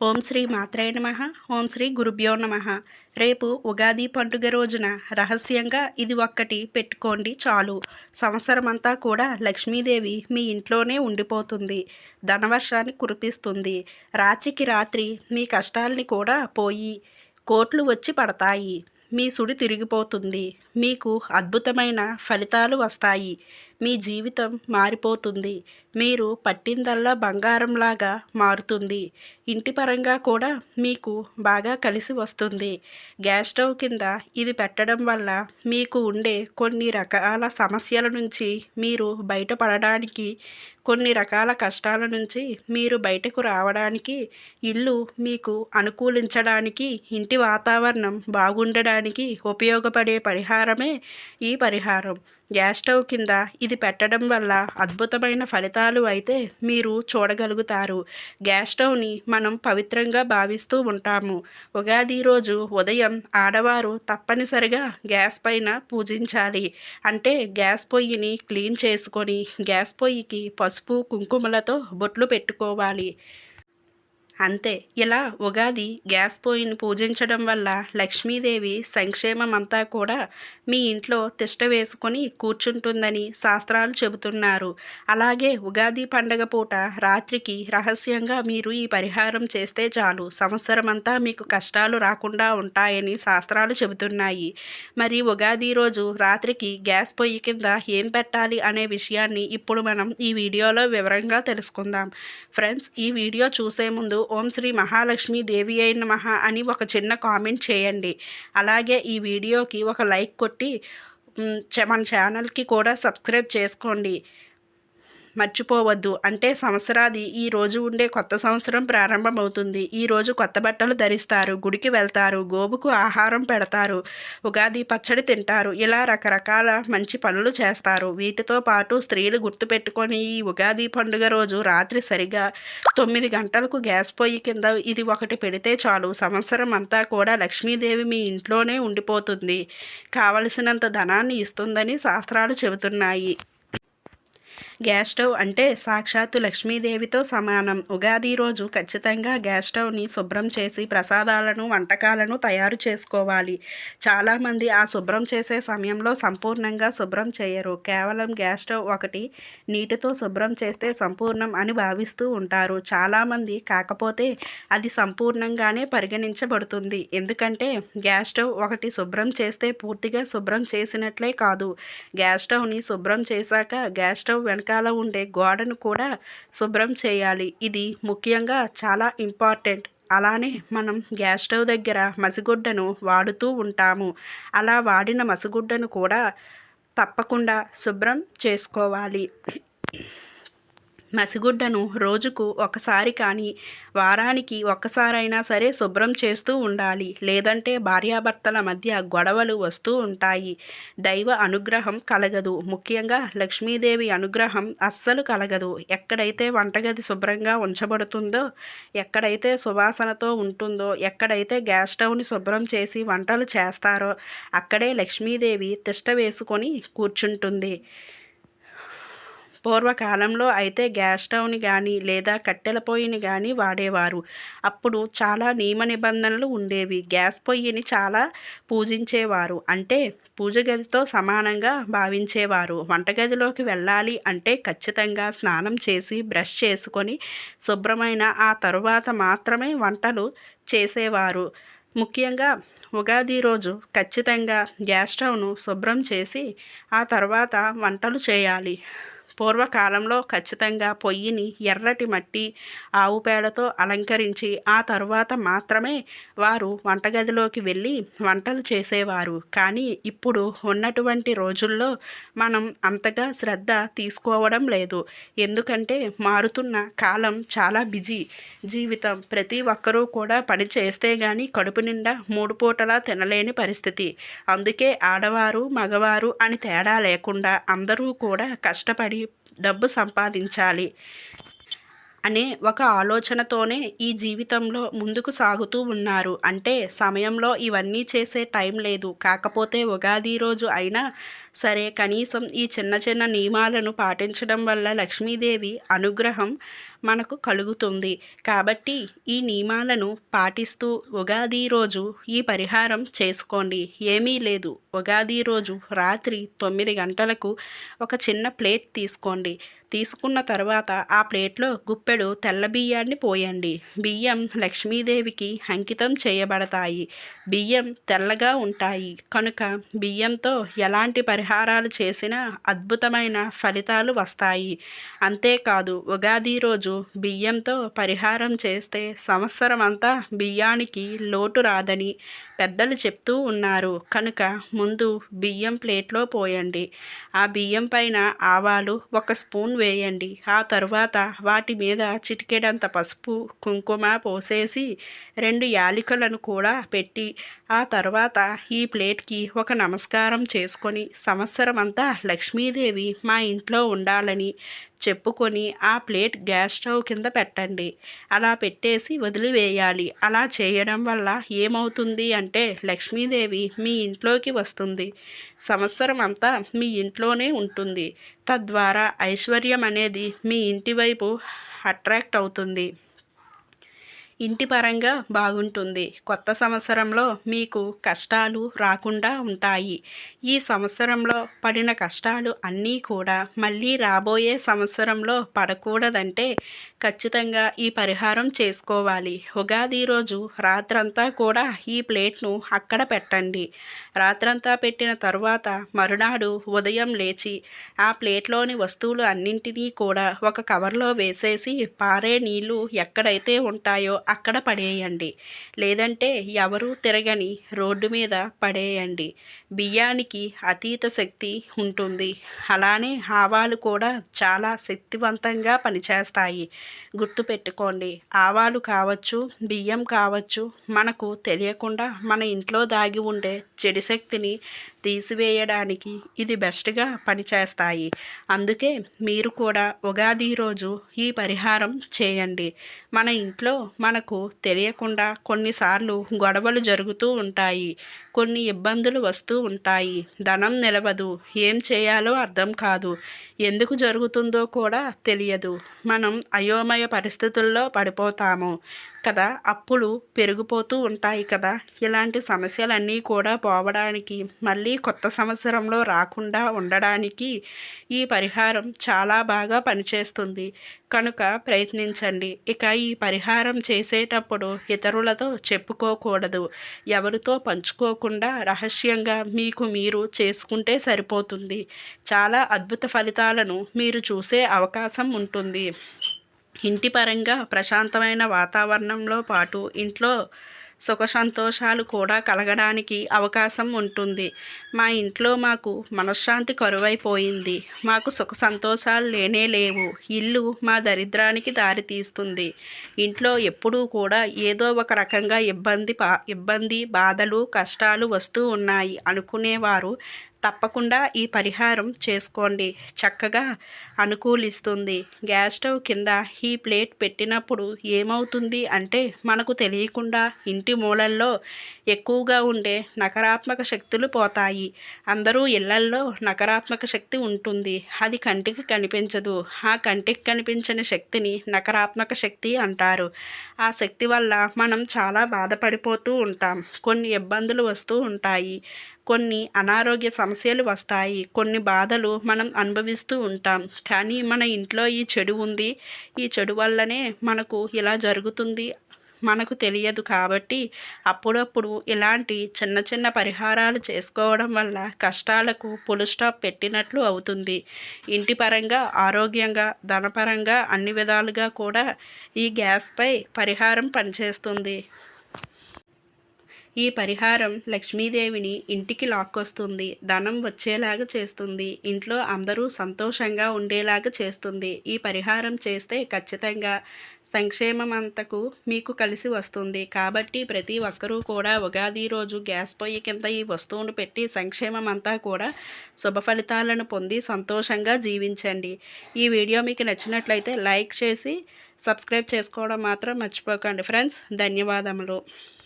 ఓం శ్రీ మాత్రే నమ. ఓం శ్రీ గురుభ్యో నమ. రేపు ఉగాది పండుగ రోజున రహస్యంగా ఇది ఒక్కటి పెట్టుకోండి చాలు. సంవత్సరం అంతా కూడా లక్ష్మీదేవి మీ ఇంట్లోనే ఉండిపోతుంది. ధనవర్షాన్ని కురిపిస్తుంది. రాత్రికి రాత్రి మీ కష్టాల్ని కూడా పోయి కోట్లు వచ్చి పడతాయి. మీ సుడి తిరిగిపోతుంది. మీకు అద్భుతమైన ఫలితాలు వస్తాయి. మీ జీవితం మారిపోతుంది. మీరు పట్టిందల్లా బంగారంలాగా మారుతుంది. ఇంటి పరంగా కూడా మీకు బాగా కలిసి వస్తుంది. గ్యాస్ స్టవ్ కింద ఇది పెట్టడం వల్ల మీకు ఉండే కొన్ని రకాల సమస్యల నుంచి మీరు బయటపడడానికి కొన్ని రకాల కష్టాల నుంచి మీరు బయటకు రావడానికి ఇల్లు మీకు అనుకూలించడానికి ఇంటి వాతావరణం బాగుండడానికి ఉపయోగపడే పరిహారమే ఈ పరిహారం. గ్యాస్ స్టవ్ కింద ఇది పెట్టడం వల్ల అద్భుతమైన ఫలితాలు అయితే మీరు చూడగలుగుతారు. గ్యాస్ స్టవ్ని మనం పవిత్రంగా భావిస్తూ ఉంటాము. ఉగాది రోజు ఉదయం ఆడవారు తప్పనిసరిగా గ్యాస్ పైన పూజించాలి. అంటే గ్యాస్ పొయ్యిని క్లీన్ చేసుకొని గ్యాస్ పొయ్యికి పసుపు కుంకుమలతో బొట్లు పెట్టుకోవాలి. అంతే. ఇలా ఉగాది గ్యాస్ పొయ్యిని పూజించడం వల్ల లక్ష్మీదేవి సంక్షేమం అంతా కూడా మీ ఇంట్లో తిష్ట వేసుకొని కూర్చుంటుందని శాస్త్రాలు చెబుతున్నారు. అలాగే ఉగాది పండగ పూట రాత్రికి రహస్యంగా మీరు ఈ పరిహారం చేస్తే చాలు. సంవత్సరం అంతా మీకు కష్టాలు రాకుండా ఉంటాయని శాస్త్రాలు చెబుతున్నాయి. మరి ఉగాది రోజు రాత్రికి గ్యాస్ పొయ్యి కింద ఏం పెట్టాలి అనే విషయాన్ని ఇప్పుడు మనం ఈ వీడియోలో వివరంగా తెలుసుకుందాం. ఫ్రెండ్స్ ఈ వీడియో చూసే ముందు ఓం శ్రీ మహాలక్ష్మి దేవి అయిన మహా అని ఒక చిన్న కామెంట్ చేయండి. అలాగే ఈ వీడియోకి ఒక లైక్ కొట్టి మన ఛానల్కి కూడా సబ్స్క్రైబ్ చేసుకోండి. మర్చిపోవద్దు. అంటే సంవత్సరాది ఈ రోజు ఉండే కొత్త సంవత్సరం ప్రారంభమవుతుంది. ఈ రోజు కొత్త బట్టలు ధరిస్తారు గుడికి వెళ్తారు గోవుకు ఆహారం పెడతారు ఉగాది పచ్చడి తింటారు ఇలా రకరకాల మంచి పనులు చేస్తారు. వీటితో పాటు స్త్రీలు గుర్తుపెట్టుకొని ఈ ఉగాది పండుగ రోజు రాత్రి సరిగా తొమ్మిది గంటలకు గ్యాస్ పొయ్యి కింద ఇది ఒకటి పెడితే చాలు. సంవత్సరం అంతా కూడా లక్ష్మీదేవి మీ ఇంట్లోనే ఉండిపోతుంది. కావలసినంత ధనాన్ని ఇస్తుందని శాస్త్రాలు చెబుతున్నాయి. గ్యాస్ స్టవ్ అంటే సాక్షాత్తు లక్ష్మీదేవితో సమానం. ఉగాది రోజు ఖచ్చితంగా గ్యాస్ స్టవ్ని శుభ్రం చేసి ప్రసాదాలను వంటకాలను తయారు చేసుకోవాలి. చాలామంది ఆ శుభ్రం చేసే సమయంలో సంపూర్ణంగా శుభ్రం చేయరు. కేవలం గ్యాస్ స్టవ్ ఒకటి నీటితో శుభ్రం చేస్తే సంపూర్ణం అని భావిస్తూ ఉంటారు. చాలామంది కాకపోతే అది సంపూర్ణంగానే పరిగణించబడుతుంది. ఎందుకంటే గ్యాస్ స్టవ్ ఒకటి శుభ్రం చేస్తే పూర్తిగా శుభ్రం చేసినట్లే కాదు. గ్యాస్ స్టవ్ని శుభ్రం చేశాక గ్యాస్ స్టవ్ వెనకాల ఉండే గోడను కూడా శుభ్రం చేయాలి. ఇది ముఖ్యంగా చాలా ఇంపార్టెంట్. అలానే మనం గ్యాస్ స్టవ్ దగ్గర మసిగుడ్డను వాడుతూ ఉంటాము. అలా వాడిన మసిగుడ్డను కూడా తప్పకుండా శుభ్రం చేసుకోవాలి. మసిగుడ్డను రోజుకు ఒకసారి కానీ వారానికి ఒక్కసారైనా సరే శుభ్రం చేస్తూ ఉండాలి. లేదంటే భార్యాభర్తల మధ్య గొడవలు వస్తూ ఉంటాయి. దైవ అనుగ్రహం కలగదు. ముఖ్యంగా లక్ష్మీదేవి అనుగ్రహం అస్సలు కలగదు. ఎక్కడైతే వంటగది శుభ్రంగా ఉంచబడుతుందో ఎక్కడైతే సువాసనతో ఉంటుందో ఎక్కడైతే గ్యాస్ స్టవ్ని శుభ్రం చేసి వంటలు చేస్తారో అక్కడే లక్ష్మీదేవి తిష్ట వేసుకొని కూర్చుంటుంది. పూర్వకాలంలో అయితే గ్యాస్ స్టవ్ని కానీ లేదా కట్టెల పొయ్యిని కానీ వాడేవారు. అప్పుడు చాలా నియమ నిబంధనలు ఉండేవి. గ్యాస్ పొయ్యిని చాలా పూజించేవారు. అంటే పూజ గదితో సమానంగా భావించేవారు. వంటగదిలోకి వెళ్ళాలి అంటే ఖచ్చితంగా స్నానం చేసి బ్రష్ చేసుకొని శుభ్రమైన ఆ తరువాత మాత్రమే వంటలు చేసేవారు. ముఖ్యంగా ఉగాది రోజు ఖచ్చితంగా గ్యాస్ స్టవ్ను శుభ్రం చేసి ఆ తర్వాత వంటలు చేయాలి. పూర్వకాలంలో ఖచ్చితంగా పొయ్యిని ఎర్రటి మట్టి ఆవు పేడతో అలంకరించి ఆ తరువాత మాత్రమే వారు వంటగదిలోకి వెళ్ళి వంటలు చేసేవారు. కానీ ఇప్పుడు ఉన్నటువంటి రోజుల్లో మనం అంతగా శ్రద్ధ తీసుకోవడం లేదు. ఎందుకంటే మారుతున్న కాలం చాలా బిజీ. జీవితం ప్రతి ఒక్కరూ కూడా పని చేస్తే కానీ కడుపు నిండా మూడు పూటలా తినలేని పరిస్థితి. అందుకే ఆడవారు మగవారు అని తేడా లేకుండా అందరూ కూడా కష్టపడి డబ్బు సంపాదించాలి అనే ఒక ఆలోచనతోనే ఈ జీవితంలో ముందుకు సాగుతూ ఉన్నారు. అంటే సమయంలో ఇవన్నీ చేసే టైం లేదు. కాకపోతే ఉగాది రోజు అయినా సరే కనీసం ఈ చిన్న చిన్న నియమాలను పాటించడం వల్ల లక్ష్మీదేవి అనుగ్రహం మనకు కలుగుతుంది. కాబట్టి ఈ నియమాలను పాటిస్తూ ఉగాది రోజు ఈ పరిహారం చేసుకోండి. ఏమీ లేదు. ఉగాది రోజు రాత్రి తొమ్మిది గంటలకు ఒక చిన్న ప్లేట్ తీసుకోండి. తీసుకున్న తర్వాత ఆ ప్లేట్లో గుప్పెడు తెల్ల బియ్యాన్ని పోయండి. బియ్యం లక్ష్మీదేవికి అంకితం చేయబడతాయి. బియ్యం తెల్లగా ఉంటాయి. కనుక బియ్యంతో ఎలాంటి పరిహారాలు చేసినా అద్భుతమైన ఫలితాలు వస్తాయి. అంతేకాదు ఉగాది రోజు బియ్యంతో పరిహారం చేస్తే సంవత్సరం అంతా బియ్యానికి లోటు రాదని పెద్దలు చెప్తూ ఉన్నారు. కనుక ముందు బియ్యం ప్లేట్లో పోయండి. ఆ బియ్యం పైన ఆవాలు ఒక స్పూన్ వేయండి. ఆ తరువాత వాటి మీద చిటికెడంత పసుపు కుంకుమ పోసేసి రెండు యాలికలను కూడా పెట్టి ఆ తర్వాత ఈ ప్లేట్కి ఒక నమస్కారం చేసుకొని సంవత్సరం అంతా లక్ష్మీదేవి మా ఇంట్లో ఉండాలని చెప్పుకొని ఆ ప్లేట్ గ్యాస్ స్టవ్ కింద పెట్టండి. అలా పెట్టేసి వదిలివేయాలి. అలా చేయడం వల్ల ఏమవుతుంది అంటే లక్ష్మీదేవి మీ ఇంట్లోకి వస్తుంది. సంవత్సరం అంతా మీ ఇంట్లోనే ఉంటుంది. తద్వారా ఐశ్వర్యం అనేది మీ ఇంటి వైపు అట్రాక్ట్ అవుతుంది. ఇంటి పరంగా బాగుంటుంది. కొత్త సంవత్సరంలో మీకు కష్టాలు రాకుండా ఉంటాయి. ఈ సంవత్సరంలో పడిన కష్టాలు అన్నీ కూడా మళ్ళీ రాబోయే సంవత్సరంలో పడకూడదంటే ఖచ్చితంగా ఈ పరిహారం చేసుకోవాలి. ఉగాది రోజు రాత్రంతా కూడా ఈ ప్లేట్ను అక్కడ పెట్టండి. రాత్రంతా పెట్టిన తరువాత మరునాడు ఉదయం లేచి ఆ ప్లేట్లోని వస్తువులు అన్నింటినీ కూడా ఒక కవర్లో వేసేసి పారే నీళ్ళు ఎక్కడైతే ఉంటాయో అక్కడ పడేయండి. లేదంటే ఎవరు తిరగని రోడ్డు మీద పడేయండి. బియ్యానికి అతీత శక్తి ఉంటుంది. అలానే ఆవాలు కూడా చాలా శక్తివంతంగా పనిచేస్తాయి. గుర్తుపెట్టుకోండి ఆవాలు కావచ్చు బియ్యం కావచ్చు మనకు తెలియకుండా మన ఇంట్లో దాగి ఉండే చెడు శక్తిని తీసివేయడానికి ఇది బెస్ట్గా పనిచేస్తాయి. అందుకే మీరు కూడా ఉగాది రోజు ఈ పరిహారం చేయండి. మన ఇంట్లో మనకు తెలియకుండా కొన్నిసార్లు గొడవలు జరుగుతూ ఉంటాయి. కొన్ని ఇబ్బందులు వస్తూ ఉంటాయి. ధనం నిలవదు. ఏం చేయాలో అర్థం కాదు. ఎందుకు జరుగుతుందో కూడా తెలియదు. మనం అయోమయ పరిస్థితుల్లో పడిపోతాము కదా. అప్పులు పెరిగిపోతూ ఉంటాయి కదా. ఇలాంటి సమస్యలన్నీ కూడా పోవడానికి మళ్ళీ కొత్త సంవత్సరంలో రాకుండా ఉండడానికి ఈ పరిహారం చాలా బాగా పనిచేస్తుంది. కనుక ప్రయత్నించండి. ఇక ఈ పరిహారం చేసేటప్పుడు ఇతరులతో చెప్పుకోకూడదు. ఎవరితో పంచుకోకుండా రహస్యంగా మీకు మీరు చేసుకుంటే సరిపోతుంది. చాలా అద్భుత ఫలితాలను మీరు చూసే అవకాశం ఉంటుంది. ఇంటి పరంగా ప్రశాంతమైన వాతావరణంలో పాటు ఇంట్లో సుఖ సంతోషాలు కూడా కలగడానికి అవకాశం ఉంటుంది. మా ఇంట్లో మాకు మనశ్శాంతి కరువైపోయింది. మాకు సుఖ సంతోషాలు లేనే లేవు. ఇల్లు మా దరిద్రానికి దారితీస్తుంది. ఇంట్లో ఎప్పుడూ కూడా ఏదో ఒక రకంగా ఇబ్బంది ఇబ్బంది బాధలు కష్టాలు వస్తూ ఉన్నాయి అనుకునేవారు. తప్పకుండా ఈ పరిహారం చేసుకోండి. చక్కగా అనుకూలిస్తుంది. గ్యాస్ స్టవ్ కింద ఈ ప్లేట్ పెట్టినప్పుడు ఏమవుతుంది అంటే మనకు తెలియకుండా ఇంటి మూలల్లో ఎక్కువగా ఉండే నకారాత్మక శక్తులు పోతాయి. అందరూ ఇళ్ళల్లో నకారాత్మక శక్తి ఉంటుంది. అది కంటికి కనిపించదు. ఆ కంటికి కనిపించని శక్తిని నకారాత్మక శక్తి అంటారు. ఆ శక్తి వల్ల మనం చాలా బాధపడిపోతూ ఉంటాం. కొన్ని ఇబ్బందులు వస్తూ ఉంటాయి. కొన్ని అనారోగ్య సమస్యలు వస్తాయి. కొన్ని బాధలు మనం అనుభవిస్తూ ఉంటాం. కానీ మన ఇంట్లో ఈ చెడు ఉంది. ఈ చెడు వల్లనే మనకు ఇలా జరుగుతుంది. మనకు తెలియదు కాబట్టి అప్పుడప్పుడు ఇలాంటి చిన్న చిన్న పరిహారాలు చేసుకోవడం వల్ల కష్టాలకు పులు స్టాప్ పెట్టినట్లు అవుతుంది. ఇంటి పరంగా ఆరోగ్యంగా ధనపరంగా అన్ని విధాలుగా కూడా ఈ గ్యాస్పై పరిహారం పనిచేస్తుంది. ఈ పరిహారం లక్ష్మీదేవిని ఇంటికి లాక్కొస్తుంది. ధనం వచ్చేలాగా చేస్తుంది. ఇంట్లో అందరూ సంతోషంగా ఉండేలాగా చేస్తుంది. ఈ పరిహారం చేస్తే ఖచ్చితంగా సంక్షేమం అంతకు మీకు కలిసి వస్తుంది. కాబట్టి ప్రతి ఒక్కరూ కూడా ఉగాది రోజు గ్యాస్ పొయ్యి కింద ఈ వస్తువును పెట్టి సంక్షేమం అంతా కూడా శుభ ఫలితాలను పొంది సంతోషంగా జీవించండి. ఈ వీడియో మీకు నచ్చినట్లయితే లైక్ చేసి సబ్స్క్రైబ్ చేసుకోవడం మాత్రం మర్చిపోకండి. ఫ్రెండ్స్ ధన్యవాదములు.